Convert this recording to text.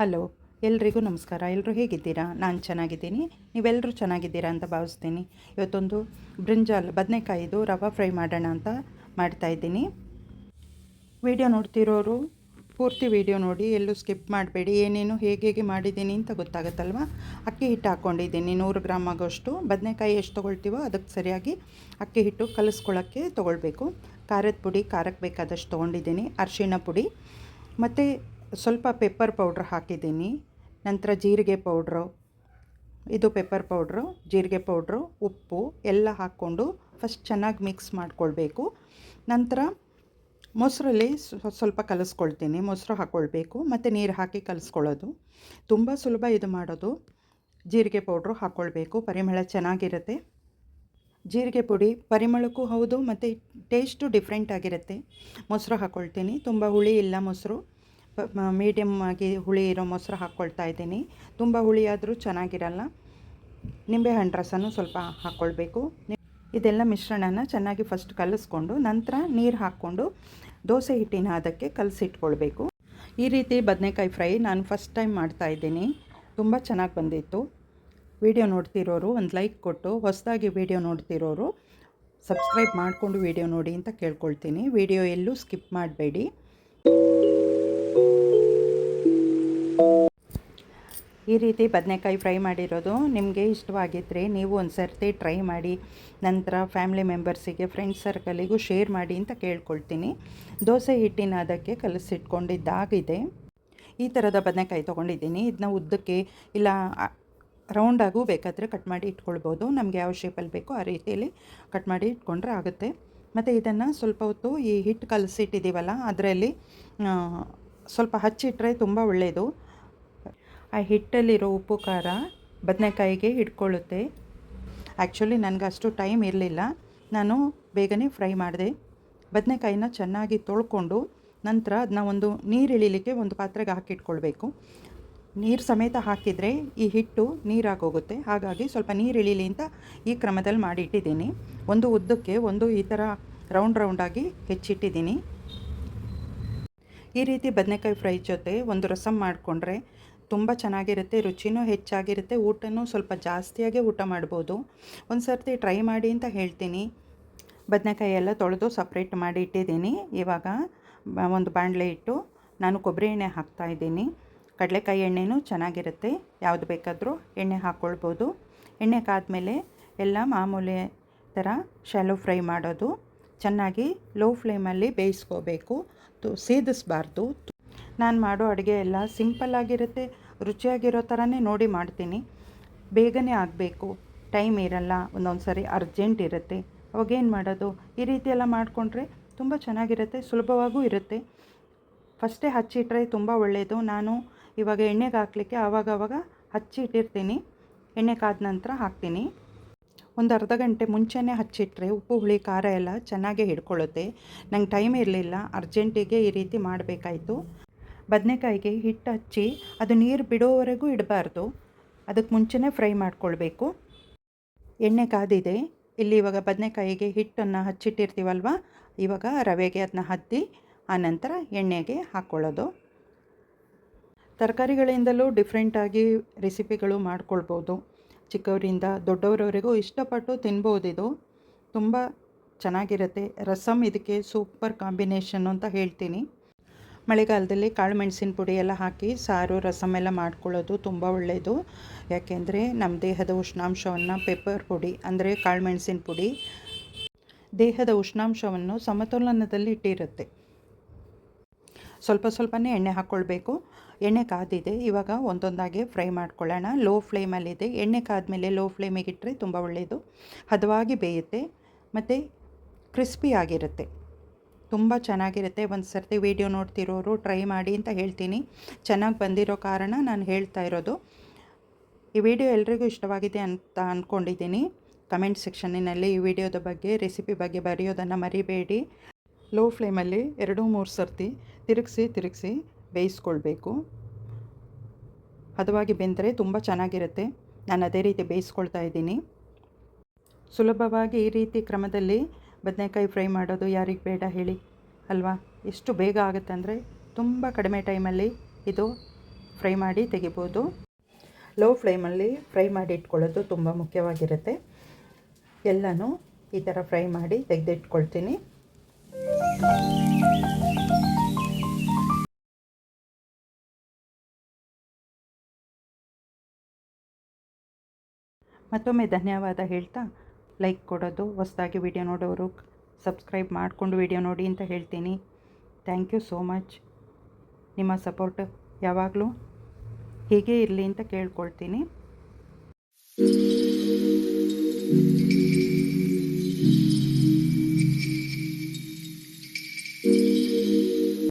Hello, ಎಲ್ರಿಗೂ ನಮಸ್ಕಾರ. ಎಲ್ಲರೂ ಹೇಗಿದ್ದೀರಾ? ನಾನು ಚೆನ್ನಾಗಿದ್ದೀನಿ. ನೀವೆಲ್ಲರೂ ಚೆನ್ನಾಗಿದ್ದೀರಾ ಅಂತ ಭಾವಿಸ್ತೀನಿ. ಇವತ್ತೊಂದು ಬ್ರಿಂಜಾಲ್ ಬದನೆಕಾಯಿದು ರವೆ ಫ್ರೈ ಮಾಡೋಣ ಅಂತ ಮಾಡ್ತಾಯಿದ್ದೀನಿ ವಿಡಿಯೋ ನೋಡ್ತಿರೋರು, ಪೂರ್ತಿ ವಿಡಿಯೋ ನೋಡಿ. ಎಲ್ಲೂ ಸ್ಕಿಪ್ ಮಾಡಬೇಡಿ. ಏನೇನು, ಹೇಗೆ ಹೇಗೆ ಮಾಡಿದ್ದೀನಿ ಅಂತ ಗೊತ್ತಾಗುತ್ತಲ್ವ? ಅಕ್ಕಿ ಹಿಟ್ಟು ಹಾಕ್ಕೊಂಡಿದ್ದೀನಿ ನೂರು ಗ್ರಾಮ್ ಆಗೋಷ್ಟು. ಬದನೆಕಾಯಿ ಎಷ್ಟು ತೊಗೊಳ್ತೀವೋ ಅದಕ್ಕೆ ಸರಿಯಾಗಿ ಅಕ್ಕಿ ಹಿಟ್ಟು ಕಲಿಸ್ಕೊಳ್ಳೋಕ್ಕೆ ತೊಗೊಳ್ಬೇಕು. ಖಾರದ ಪುಡಿ, ಖಾರಕ್ಕೆ ಬೇಕಾದಷ್ಟು ತೊಗೊಂಡಿದ್ದೀನಿ. ಅರಿಶಿಣ ಪುಡಿ. ಮತ್ತು ಸ್ವಲ್ಪ ಪೆಪ್ಪರ್ ಪೌಡ್ರ್ ಹಾಕಿದ್ದೀನಿ. ನಂತರ ಜೀರಿಗೆ ಪೌಡ್ರು ಇದು ಪೆಪ್ಪರ್ ಪೌಡ್ರು ಜೀರಿಗೆ ಪೌಡ್ರು ಉಪ್ಪು ಎಲ್ಲ ಹಾಕ್ಕೊಂಡು ಫಸ್ಟ್ ಚೆನ್ನಾಗಿ ಮಿಕ್ಸ್ ಮಾಡಿಕೊಳ್ಬೇಕು. ನಂತರ ಮೊಸರಲ್ಲಿ ಸ್ವ- ಸ್ವಲ್ಪ ಕಲಿಸ್ಕೊಳ್ತೀನಿ, ಮೊಸರು ಹಾಕ್ಕೊಳ್ಬೇಕು ಮತ್ತು ನೀರು ಹಾಕಿ ಕಲಿಸ್ಕೊಳ್ಳೋದು. ತುಂಬ ಸುಲಭ ಇದು ಮಾಡೋದು. ಜೀರಿಗೆ ಪೌಡ್ರು ಹಾಕ್ಕೊಳ್ಬೇಕು ಪರಿಮಳ ಚೆನ್ನಾಗಿರುತ್ತೆ. ಜೀರಿಗೆ ಪುಡಿ, ಪರಿಮಳಕ್ಕೂ ಹೌದು, ಮತ್ತು ಟೇಸ್ಟು ಡಿಫ್ರೆಂಟ್ ಆಗಿರುತ್ತೆ. ಮೊಸರು ಹಾಕ್ಕೊಳ್ತೀನಿ ತುಂಬ ಹುಳಿ ಇಲ್ಲ ಮೊಸರು. ಮೀಡಿಯಮ್ ಆಗಿ ಹುಳಿ ಇರೋ ಮೊಸರು ಹಾಕ್ಕೊಳ್ತಾ ಇದ್ದೀನಿ. ತುಂಬ ಹುಳಿ ಆದರೂ ಚೆನ್ನಾಗಿರಲ್ಲ ನಿಂಬೆಹಣ್ಣು ರಸನೂ ಸ್ವಲ್ಪ ಹಾಕ್ಕೊಳ್ಬೇಕು ಇದೆಲ್ಲ ಮಿಶ್ರಣನ ಚೆನ್ನಾಗಿ ಫಸ್ಟ್ ಕಲಸ್ಕೊಂಡು ನಂತರ ನೀರು ಹಾಕ್ಕೊಂಡು ದೋಸೆ ಹಿಟ್ಟಿನ ಅದಕ್ಕೆ ಕಲಸಿಟ್ಕೊಳ್ಬೇಕು. ಈ ರೀತಿ ಬದನೆಕಾಯಿ ಫ್ರೈ ನಾನು ಫಸ್ಟ್ ಟೈಮ್ ಮಾಡ್ತಾ ಇದ್ದೀನಿ. ತುಂಬ ಚೆನ್ನಾಗಿ ಬಂದಿತ್ತು. ವಿಡಿಯೋ ನೋಡ್ತಿರೋರು ಒಂದು ಲೈಕ್ ಕೊಟ್ಟು, ಹೊಸದಾಗಿ ವಿಡಿಯೋ ನೋಡ್ತಿರೋರು ಸಬ್ಸ್ಕ್ರೈಬ್ ಮಾಡಿಕೊಂಡು ವಿಡಿಯೋ ನೋಡಿ ಅಂತ ಕೇಳ್ಕೊಳ್ತೀನಿ. ವಿಡಿಯೋ ಎಲ್ಲೂ ಸ್ಕಿಪ್ ಮಾಡಬೇಡಿ. ಈ ರೀತಿ ಬದನೆಕಾಯಿ ಫ್ರೈ ಮಾಡಿರೋದು ನಿಮಗೆ ಇಷ್ಟವಾಗಿದ್ದರೆ ನೀವು ಒಂದು ಸರ್ತಿ ಟ್ರೈ ಮಾಡಿ, ನಂತರ ಫ್ಯಾಮಿಲಿ ಮೆಂಬರ್ಸಿಗೆ ಫ್ರೆಂಡ್ಸ್ ಸರ್ಕಲಿಗೂ ಶೇರ್ ಮಾಡಿ ಅಂತ ಕೇಳ್ಕೊಳ್ತೀನಿ. ದೋಸೆ ಹಿಟ್ಟಿನ ಅದಕ್ಕೆ ಕಲಸಿಟ್ಕೊಂಡಿದ್ದಾಗಿದೆ. ಈ ಥರದ ಬದನೆಕಾಯಿ ತೊಗೊಂಡಿದ್ದೀನಿ. ಇದನ್ನ ಉದ್ದಕ್ಕೆ ಇಲ್ಲ ರೌಂಡಾಗೂ ಬೇಕಾದರೆ ಕಟ್ ಮಾಡಿ ಇಟ್ಕೊಳ್ಬೋದು. ನಮಗೆ ಯಾವ ಶೇಪಲ್ಲಿ ಬೇಕೋ ಆ ರೀತಿಯಲ್ಲಿ ಕಟ್ ಮಾಡಿ ಇಟ್ಕೊಂಡ್ರೆ ಆಗುತ್ತೆ. ಮತ್ತು ಇದನ್ನು ಸ್ವಲ್ಪ ಹೊತ್ತು ಈ ಹಿಟ್ಟು ಕಲಸಿಟ್ಟಿದ್ದೀವಲ್ಲ ಅದರಲ್ಲಿ ಸ್ವಲ್ಪ ಹಚ್ಚಿಟ್ರೆ ತುಂಬ ಒಳ್ಳೆಯದು ಆ ಹಿಟ್ಟಲ್ಲಿರೋ ಉಪ್ಪು, ಖಾರ ಬದನೆಕಾಯಿಗೆ ಹಿಡ್ಕೊಳ್ಳುತ್ತೆ. ಆ್ಯಕ್ಚುಲಿ ನನಗೆ ಅಷ್ಟು ಟೈಮ್ ಇರಲಿಲ್ಲ. ನಾನು ಬೇಗನೆ ಫ್ರೈ ಮಾಡಿದೆ. ಬದನೆಕಾಯಿನ ಚೆನ್ನಾಗಿ ತೊಳ್ಕೊಂಡು ನಂತರ ಅದನ್ನ ಒಂದು ನೀರು ಇಳಿಲಿಕ್ಕೆ ಒಂದು ಪಾತ್ರೆಗೆ ಹಾಕಿಟ್ಕೊಳ್ಬೇಕು. ನೀರು ಸಮೇತ ಹಾಕಿದರೆ ಈ ಹಿಟ್ಟು ನೀರಾಗೋಗುತ್ತೆ. ಹಾಗಾಗಿ ಸ್ವಲ್ಪ ನೀರು ಇಳಿಲಿ ಅಂತ ಈ ಕ್ರಮದಲ್ಲಿ ಮಾಡಿಟ್ಟಿದ್ದೀನಿ. ಒಂದು ಉದ್ದಕ್ಕೆ ಒಂದು ಈ ಥರ ರೌಂಡ್ ರೌಂಡಾಗಿ ಹೆಚ್ಚಿಟ್ಟಿದ್ದೀನಿ. ಈ ರೀತಿ ಬದನೆಕಾಯಿ ಫ್ರೈ ಜೊತೆ ಒಂದು ರಸಮ್ ಮಾಡಿಕೊಂಡ್ರೆ ತುಂಬ ಚೆನ್ನಾಗಿರುತ್ತೆ, ರುಚಿನೂ ಹೆಚ್ಚಾಗಿರುತ್ತೆ, ಊಟನೂ ಸ್ವಲ್ಪ ಜಾಸ್ತಿಯಾಗಿ ಊಟ ಮಾಡ್ಬೋದು. ಒಂದು ಸರ್ತಿ ಟ್ರೈ ಮಾಡಿ ಅಂತ ಹೇಳ್ತೀನಿ. ಬದನೆಕಾಯಿ ಎಲ್ಲ ತೊಳೆದು ಸಪ್ರೇಟ್ ಮಾಡಿ ಇಟ್ಟಿದ್ದೀನಿ. ಇವಾಗ ಒಂದು ಬಾಣಲೆ ಇಟ್ಟು ನಾನು ಕೊಬ್ಬರಿ ಎಣ್ಣೆ ಹಾಕ್ತಾಯಿದ್ದೀನಿ ಕಡಲೆಕಾಯಿ ಎಣ್ಣೆನೂ ಚೆನ್ನಾಗಿರುತ್ತೆ. ಯಾವುದು ಬೇಕಾದರೂ ಎಣ್ಣೆ ಹಾಕ್ಕೊಳ್ಬೋದು. ಎಣ್ಣೆ ಕಾದ್ಮೇಲೆ ಎಲ್ಲ ಮಾಮೂಲಿ ಥರ ಶಾಲೋ ಫ್ರೈ ಮಾಡೋದು. ಚೆನ್ನಾಗಿ ಲೋ ಫ್ಲೇಮಲ್ಲಿ ಬೇಯಿಸ್ಕೋಬೇಕು. ಸೇದಿಸ್ಬಾರ್ದು. ನಾನು ಮಾಡೋ ಅಡುಗೆ ಎಲ್ಲ ಸಿಂಪಲ್ಲಾಗಿರುತ್ತೆ ರುಚಿಯಾಗಿರೋ ಥರನೇ ನೋಡಿ ಮಾಡ್ತೀನಿ. ಬೇಗನೆ ಆಗಬೇಕು. ಟೈಮ್ ಇರಲ್ಲ. ಒಂದೊಂದು ಸರಿ ಅರ್ಜೆಂಟ್ ಇರುತ್ತೆ ಅವಾಗೇನು ಮಾಡೋದು? ಈ ರೀತಿ ಎಲ್ಲ ಮಾಡಿಕೊಂಡ್ರೆ ತುಂಬ ಚೆನ್ನಾಗಿರುತ್ತೆ. ಸುಲಭವಾಗೂ ಇರುತ್ತೆ. ಫಸ್ಟೇ ಹಚ್ಚಿಟ್ರೆ ತುಂಬ ಒಳ್ಳೆಯದು ನಾನು ಇವಾಗ ಎಣ್ಣೆಗೆ ಹಾಕಲಿಕ್ಕೆ ಆವಾಗವಾಗ ಹಚ್ಚಿ ಇಟ್ಟಿರ್ತೀನಿ ಎಣ್ಣೆ ಕಾದ ನಂತರ ಹಾಕ್ತೀನಿ. ಒಂದು ಅರ್ಧ ಗಂಟೆ ಮುಂಚೆನೇ ಹಚ್ಚಿಟ್ರೆ ಉಪ್ಪು, ಹುಳಿ, ಖಾರ ಎಲ್ಲ ಚೆನ್ನಾಗೇ ಹಿಡ್ಕೊಳ್ಳುತ್ತೆ. ನಂಗೆ ಟೈಮ್ ಇರಲಿಲ್ಲ, ಅರ್ಜೆಂಟಿಗೆ ಈ ರೀತಿ ಮಾಡಬೇಕಾಯಿತು. ಬದನೆಕಾಯಿಗೆ ಹಿಟ್ಟು ಹಚ್ಚಿ ಅದು ನೀರು ಬಿಡೋವರೆಗೂ ಇಡಬಾರ್ದು. ಅದಕ್ಕೆ ಮುಂಚೆನೇ ಫ್ರೈ ಮಾಡ್ಕೊಳ್ಬೇಕು. ಎಣ್ಣೆ ಕಾದಿದೆ. ಇಲ್ಲಿ ಇವಾಗ ಬದನೆಕಾಯಿಗೆ ಹಿಟ್ಟನ್ನು ಹಚ್ಚಿಟ್ಟಿರ್ತೀವಲ್ವ? ಇವಾಗ ರವೆಗೆ ಅದನ್ನ ಹತ್ತಿ ಆನಂತರ ಎಣ್ಣೆಗೆ ಹಾಕ್ಕೊಳ್ಳೋದು. ತರಕಾರಿಗಳಿಂದಲೂ ಡಿಫ್ರೆಂಟಾಗಿ ರೆಸಿಪಿಗಳು ಮಾಡ್ಕೊಳ್ಬೋದು. ಚಿಕ್ಕವರಿಂದ ದೊಡ್ಡವರವರೆಗೂ ಇಷ್ಟಪಟ್ಟು ತಿನ್ಬೋದಿದು ತುಂಬ ಚೆನ್ನಾಗಿರುತ್ತೆ. ರಸಮ್ ಇದಕ್ಕೆ ಸೂಪರ್ ಕಾಂಬಿನೇಷನ್ ಅಂತ ಹೇಳ್ತೀನಿ. ಮಳೆಗಾಲದಲ್ಲಿ ಕಾಳು ಮೆಣಸಿನ ಪುಡಿ ಎಲ್ಲ ಹಾಕಿ ಸಾರು ರಸಮ್ ಎಲ್ಲ ಮಾಡ್ಕೊಳ್ಳೋದು ತುಂಬ ಒಳ್ಳೆಯದು ಯಾಕೆಂದರೆ ನಮ್ಮ ದೇಹದ ಉಷ್ಣಾಂಶವನ್ನು ಪೆಪ್ಪರ್ ಪುಡಿ ಅಂದರೆ ಕಾಳು ಮೆಣಸಿನ ಪುಡಿ ದೇಹದ ಉಷ್ಣಾಂಶವನ್ನು ಸಮತೋಲನದಲ್ಲಿ ಇಟ್ಟಿರುತ್ತೆ. ಸ್ವಲ್ಪ ಸ್ವಲ್ಪನೇ ಎಣ್ಣೆ ಹಾಕ್ಕೊಳ್ಬೇಕು. ಎಣ್ಣೆ ಕಾದಿದೆ. ಇವಾಗ ಒಂದೊಂದಾಗಿ ಫ್ರೈ ಮಾಡ್ಕೊಳ್ಳೋಣ. ಲೋ ಫ್ಲೇಮಲ್ಲಿದೆ. ಎಣ್ಣೆ ಕಾದಮೇಲೆ ಲೋ ಫ್ಲೇಮಿಗೆ ಇಟ್ಟರೆ ತುಂಬ ಒಳ್ಳೆಯದು ಹದವಾಗಿ ಬೇಯುತ್ತೆ. ಮತ್ತು ಕ್ರಿಸ್ಪಿ ಆಗಿರುತ್ತೆ. ತುಂಬ ಚೆನ್ನಾಗಿರುತ್ತೆ. ಒಂದು ಸರ್ತಿ ವೀಡಿಯೋ ನೋಡ್ತಿರೋರು ಟ್ರೈ ಮಾಡಿ ಅಂತ ಹೇಳ್ತೀನಿ. ಚೆನ್ನಾಗಿ ಬಂದಿರೋ ಕಾರಣ ನಾನು ಹೇಳ್ತಾ ಇರೋದು. ಈ ವಿಡಿಯೋ ಎಲ್ರಿಗೂ ಇಷ್ಟವಾಗಿದೆ ಅಂತ ಅಂದ್ಕೊಂಡಿದ್ದೀನಿ ಕಮೆಂಟ್ ಸೆಕ್ಷನ್ನಿನಲ್ಲಿ ಈ ವಿಡಿಯೋದ ಬಗ್ಗೆ, ರೆಸಿಪಿ ಬಗ್ಗೆ ಬರೆಯೋದನ್ನು ಮರಿಬೇಡಿ. ಲೋ ಫ್ಲೇಮಲ್ಲಿ ಎರಡು ಮೂರು ಸರ್ತಿ ತಿರುಗಿಸಿ ತಿರುಗಿಸಿ ಬೇಯಿಸ್ಕೊಳ್ಬೇಕು. ಹದವಾಗಿ ಬೆಂದರೆ ತುಂಬ ಚೆನ್ನಾಗಿರುತ್ತೆ. ನಾನು ಅದೇ ರೀತಿ ಬೇಯಿಸ್ಕೊಳ್ತಾ ಇದ್ದೀನಿ. ಸುಲಭವಾಗಿ ಈ ರೀತಿ ಕ್ರಮದಲ್ಲಿ ಬದನೆಕಾಯಿ ಫ್ರೈ ಮಾಡೋದು ಯಾರಿಗೆ ಬೇಡ ಹೇಳಿ, ಅಲ್ವಾ? ಎಷ್ಟು ಬೇಗ ಆಗುತ್ತೆ ಅಂದರೆ ತುಂಬ ಕಡಿಮೆ ಟೈಮಲ್ಲಿ ಇದು ಫ್ರೈ ಮಾಡಿ ತೆಗಿಬೋದು. ಲೋ ಫ್ಲೇಮಲ್ಲಿ ಫ್ರೈ ಮಾಡಿ ಇಟ್ಕೊಳ್ಳೋದು ತುಂಬ ಮುಖ್ಯವಾಗಿರುತ್ತೆ. ಎಲ್ಲನೂ ಈ ಥರ ಫ್ರೈ ಮಾಡಿ ತೆಗೆದಿಟ್ಕೊಳ್ತೀನಿ. ಮತ್ತೊಮ್ಮೆ ಧನ್ಯವಾದ ಹೇಳ್ತಾ, ಲೈಕ್ ಕೊಡೋದು, ಹೊಸದಾಗಿ ವಿಡಿಯೋ ನೋಡೋರು ಸಬ್ಸ್ಕ್ರೈಬ್ ಮಾಡಿಕೊಂಡು ವಿಡಿಯೋ ನೋಡಿ ಅಂತ ಹೇಳ್ತೀನಿ. Thank you so much. ನಿಮ್ಮ ಸಪೋರ್ಟ್ ಯಾವಾಗಲೂ ಹೀಗೇ ಇರಲಿ ಅಂತ ಕೇಳ್ಕೊಳ್ತೀನಿ.